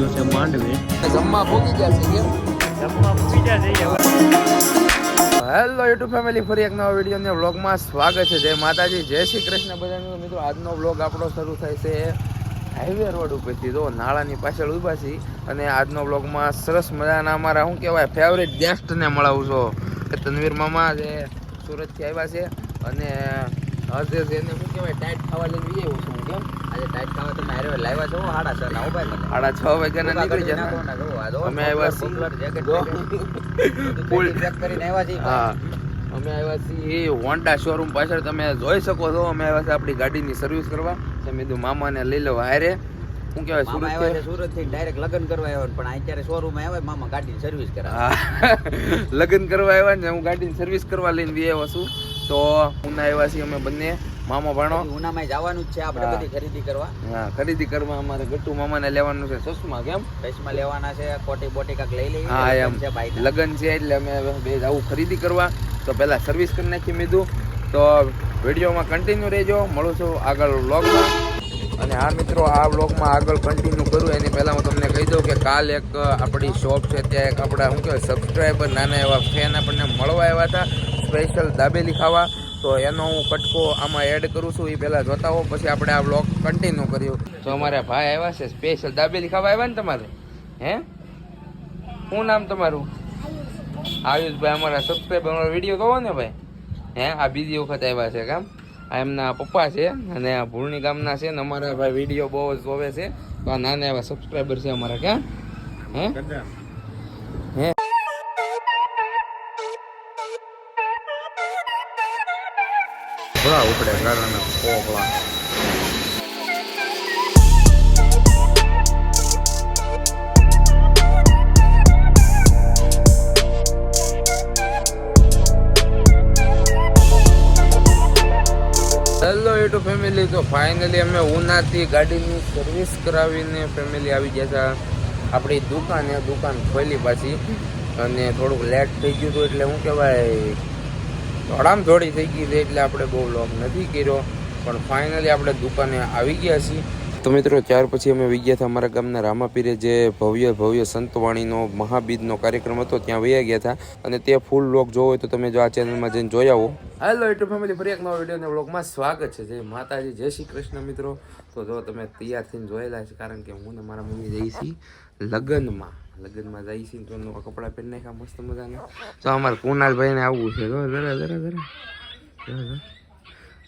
ગયો છે માંડવે. જમવા ભોગી ગયા છે કેમ? જમવા ભોગી ગયા છે હેલો યુટ્યુબ ફેમિલી ફરી એક નવા વીડિયો ને વ્લોગમાં સ્વાગત છે. જય માતાજી જય શ્રી કૃષ્ણ બધાનું. મિત્રો આજનો વ્લોગ આપણો શરૂ થાય છે હાઈવે રોડ ઉપરથી. તો નાળાની પાછળ ઊભા છીએ અને આજનો વ્લોગમાં સરસ મજાના અમારા શું કહેવાય ફેવરેટ ગેસ્ટને મળાવું છો. કે તનવીર મામા જે સુરતથી આવ્યા છે અને હજે એને શું કહેવાય ટાઈટ ખાવા લઈને આવ્યો છું. સાડા છ વાગ્યાના નીકળી જતા અમે આવ્યા છીએ ફૂલ પેક કરીને આવ્યા છીએ હા અમે આવ્યા છીએ હોન્ડા શોરૂમ પાછળ તમે જોઈ શકો છો અમે આવ્યા આપણી ગાડીની સર્વિસ કરવા તમે કીધું મામાને લઈ લો હારે શું કહેવાય મામા આવ્યા છે સુરત સુરતથી ડાયરેક્ટ લગ્ન કરવા આવ્યા પણ અત્યારે શોરૂમ આવ્યા મામા ગાડીની સર્વિસ કરાવે હા લગ્ન કરવા આવ્યા ને હું ગાડીની સર્વિસ કરવા લઈને બી આવ્યો છું તો ઉના આવ્યા છીએ અમે બંને મામા ભાણો. ઉનામાં જવાનું જ છે આપણે બધી ખરીદી કરવા. હા ખરીદી કરવા અમારે ગટ્ટુ મામાને લેવાનું છે સસમા કેમ? પૈસમાં લેવાના છે કોટી બોટી કાક લઈ લઈએ હા એમ. લગ્ન છે એટલે અમે બે આવું ખરીદી કરવા. તો પહેલા સર્વિસ કરી નાખી મીધું. તો વિડીયોમાં કન્ટિન્યુ રહેજો. મળું છું આગળ વ્લોગમાં અને આ મિત્રો આ વ્લોગમાં આગળ કન્ટિન્યુ કરું. એની પહેલાં હું તમને કહી દઉં કે કાલ એક આપણી શોપ છે ત્યાં એક આપણા શું કહેવાય સબસ્ક્રાઈબર નાના એવા ફેન આપણને મળવા આવ્યા હતા. સ્પેશિયલ દાબેલી ખાવા. તો એનો હું કટકો આમાં એડ કરું છું, એ પહેલાં જોતા હો, પછી આપણે આ વ્લોગ કન્ટિન્યુ કર્યું તો અમારા ભાઈ આવ્યા છે, સ્પેશિયલ દાબેલી ખાવા આવ્યા ને તમારે? હે? શું નામ તમારું? આયુષભાઈ, અમારા સબસ્ક્રાઈબર અમારો વીડિયો કહો ને ભાઈ? હે? આ બીજી વખત આવ્યા છે, કામ? આ એમના પપ્પા છે અને આ ભૂલની ગામના છે ને અમારા ભાઈ વીડિયો બહુ જ જોવે છે. તો આ નાના એવા સબસ્ક્રાઈબર છે અમારા ક્યાં હે? ભલા ઉપડે ગાડાના પોપડા હેલો યુટ્યુબ ફેમિલી તો ફાઇનલી અમે ઉનાથી ગાડીની સર્વિસ કરાવીને ફેમિલી આવી ગયા હતા. આપણી દુકાને, દુકાન ખોલી પાછી. અને થોડુંક લેટ થઈ ગયું હતું એટલે શું કહેવાય થોડામ દોડી થઈ ગઈ હતી એટલે આપણે બહુ લોક નથી કર્યો. પણ ફાઇનલી આપણે દુકાને આવી ગયા છીએ. તો મિત્રો ત્યાર પછી અમે વહી ગયા હતા અમારા ગામના રામાપીરે જે ભવ્ય ભવ્ય સંતવાણીનો મહાબીજનો કાર્યક્રમ હતો ત્યાં વહી ગયા હતા. અને તે ફૂલ લોક જોવો હોય તો તમે જો આ ચેનલમાં જઈને જોઈ આવો. હેલો યુટ્યુબ ફેમિલી ફરી એક નવા વીડિયો વ્લોગમાં સ્વાગત છે. જય માતાજી જય શ્રી કૃષ્ણ મિત્રો. તો જો તમે તૈયાર થઈને જોયેલા છે, કારણ કે હું ને મારા મમ્મી જઈ છીએ લગ્નમાં. લગ્નમાં જઈ છીએ તો કપડાં પહેરી નાખ્યા, મસ્ત મજાના. તો અમારે કુનાલભાઈને આવવું છે. જો જરા જરા જરા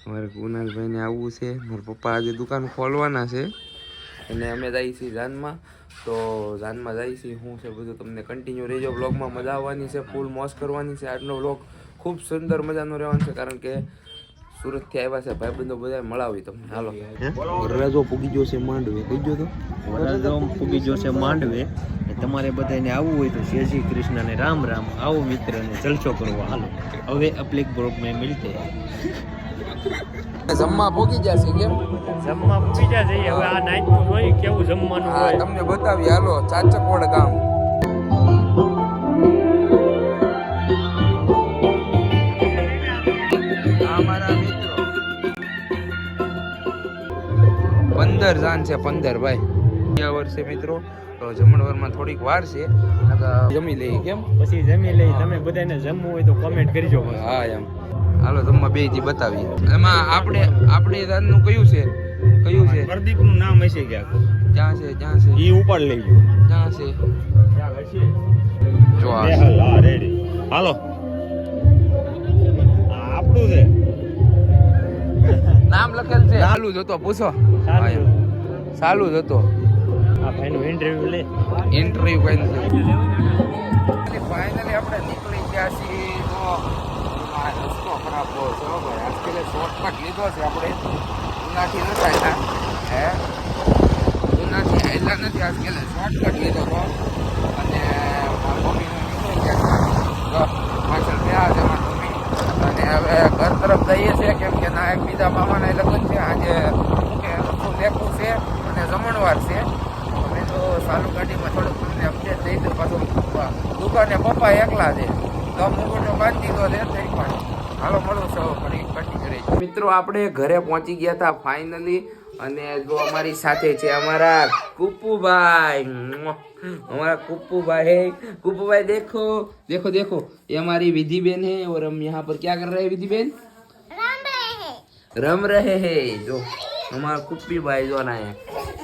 અમારે કુનાલભાઈને આવવું છે. મારા પપ્પા આજે દુકાન ખોલવાના છે. અને અમે જઈએ છીએ જાનમાં તો જાનમાં જઈએ છીએ શું છે, બધું તમને કન્ટિન્યુ રહેજો. બ્લોગમાં મજા આવવાની છે ફૂલ મોજ કરવાની છે. આજનો બ્લોગ ખૂબ સુંદર મજાનો રહેવાનો છે, કારણ કે સુરતથી આવ્યા છે ભાઈબંધો બધા મળાવી તમને. હાલો. વરરાજો પૂગી ગયો છે માંડવે. કઈ ગયો તો? વરરાજો પૂગી ગયો છે માંડવે. ને તમારે બધાને આવવું હોય તો શ્રી શ્રી કૃષ્ણ ને રામ રામ. આવો મિત્ર ને જલસો કરવા. હાલો. હવે અપલિક બ્લોક મેં મિલતે. જમવા પૂગી ગયા છે કેમ? જમવા બીજા જઈએ હવે આ નાઈટનું હોય કેવું જમવાનું હોય? તમને બતાવી હાલો ચાચકવાડ ગામ. જાન છે પંદર ભાઈ. ગયા વર્ષે મિત્રો તો જમણવારમાં થોડીક વાર છે. જમી લઈએ કેમ? પછી જમી લઈ તમે બધાને જમવું હોય તો કોમેન્ટ કરજો. હા એમ. હાલો જમવા બે જી બતાવી એમાં આપણે આપણે જાનનું કયું છે? કયું છે? પ્રદીપનું નામ હશે ક્યાંક. ક્યાં છે ક્યાં છે? ઈ ઉપાડ ગયો ક્યાં છે? જો આ હા રેડી હાલો આપણું છે. નામ લખેલ છે. ચાલુ જ હતો પૂછો એમ. ચાલુ જ હતો. આ ભાઈનું ઇન્ટરવ્યુ લે. ઇન્ટરવ્યુ કઈ નથી ફાઇનલી આપણે નીકળી ગયા છીએ. તો આ રસ્તો ખરાબ બહુ છે ભાઈ. આજકાલે શોર્ટકટ લીધો છે આપણે. ઉનાથી નથી આવ્યા. હે? ઉનાથી આવેલા નથી. આજકાલે શોર્ટકટ લીધો તો અને મારા મમ્મીને નીકળી ગયા છે. જો, પાછળ ગયા છે મારા મમ્મી અને હવે ઘર તરફ જઈએ છીએ કેમ કે ના એક બીજા મામાના લગ્ન છે આજે શું કે રસોઈ લેખું છે અને જમણવાર છે અમે તો સાલુ ગાડીમાં થોડુંક તમને અપડેટ દઈ દઉં પાછું દુકાને પપ્પા એકલા છે તો મુગટો બાંધી દીધો છે થઈ પણ હાલો મળું છું ફરી કન્ટિન્યુ રહી મિત્રો આપણે ઘરે પહોંચી ગયા હતા ફાઇનલી અને જો અમારી સાથે છે અમારા કુપુભાઈ મુઆ. हमारा कुप्पू भाई है कुप्पू भाई देखो देखो देखो ये हमारी विधि बेन है और हम यहाँ पर क्या कर रहे हैं विधि बेन રમ રહે હે જો અમારા કુપ્પી ભાઈ જો ના હે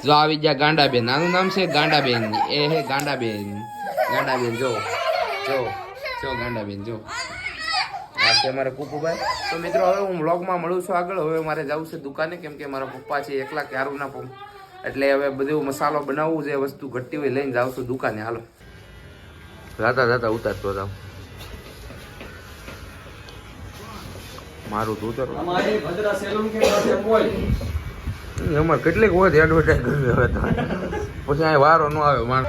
જો આવી ગયા ગાંડાબેન આનું નામ છે ગાંડાબેન એ હે ગાંડાબેન ગાંડાબેન જો જો જો ગાંડાબેન જો. આ છે અમારા કુપુભાઈ. તો મિત્રો હવે હું વ્લોગમાં મળું છું આગળ. હવે મારે જવું છે દુકાને કેમ કે મારા પપ્પા છે એકલા ક્યારું ના પમ એટલે હવે બધું મસાલો બનાવવું છે વસ્તુ ઘટતી હોય લઈને જાઉં છું દુકાને. હાલો. જાતા જાતા ઉતારતો જાઉં. મારું તો અમારી કેટલીક હોય એડવર્ટાઈઝ કરવી હવે તો. પછી અહીં વારો ન આવે માણ